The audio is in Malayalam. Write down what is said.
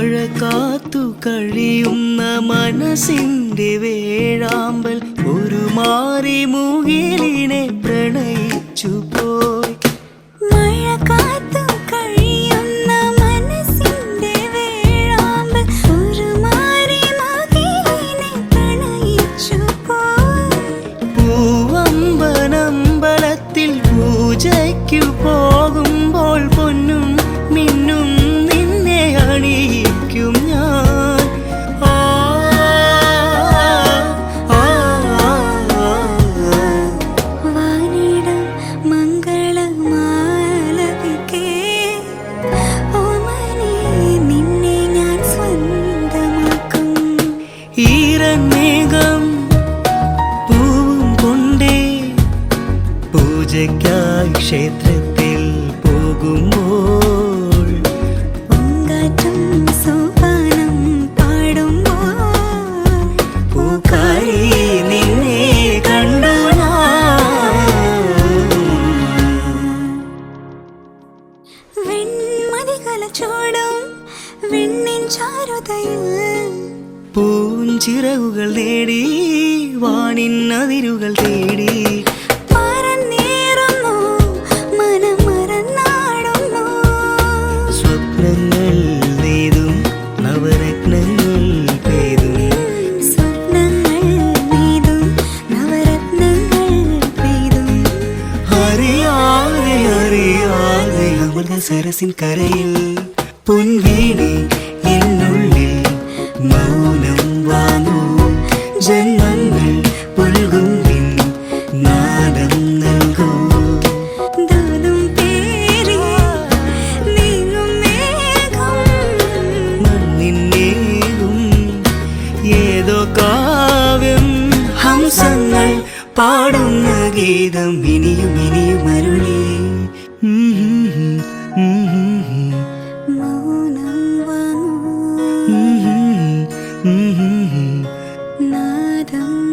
മഴ കാത്തു കഴിയുന്ന മനസ്സിന്റെ വേഴാമ്പൽ ഒരു മാറി മുകിലിനെ പ്രണയിച്ചു പോയി മഴ കാത്തു കഴിയുന്ന വേഴാമ്പൽ ഒരു മാറി മകിലിനെ പ്രണയിച്ചു പോയി പൂവമ്പനമ്പലത്തിൽ പൂജയ്ക്കു പോകുമ്പോൾ ഈരമേഘം പൂവും കൊണ്ടേ പൂജയ്ക്കായി ക്ഷേത്രത്തിൽ പോകുമ്പോൾ പൂങ്കാറ്റും സോപാനം പാടുമ്പോൾ പൂക്കാരി നിന്നെ കണ്ടു വെൺമതികല ചോടും വെണ്ണിൻ ചാരുതയിൽ പൂഞ്ചിറകുകൾ നേടി വാണിൻ അതിരുകൾ തേടി പറന്നേറുന്നു മനം മറന്നാടുന്നു സ്വപ്നങ്ങൾ നെയ്തും നവരത്നങ്ങൾ പെയ്തും സ്വപ്നങ്ങൾ നെയ്തും നവരത്നങ്ങൾ പെയ്തും അറിയാതെ അറിയാതെ അമൃത സരസിൻ കരയിൽ പൊൻവീണി എന്നുള്ളിൽ മൗനം വാങ്ങൂ. ജന്മങ്ങൾ പുൽകും നിൻ നാദം നൽകൂ. ദൂതും പേരി നീങ്ങും മേഘം. മണ്ണിന്നേകും ഏതോ കാവ്യം. ഹംസങ്ങൾ പാടുന്ന ഗീതം ഇനിയും ഇനിയും അരുളി. മൗനം വാങ്ങൂ. Mm-hmm. 等。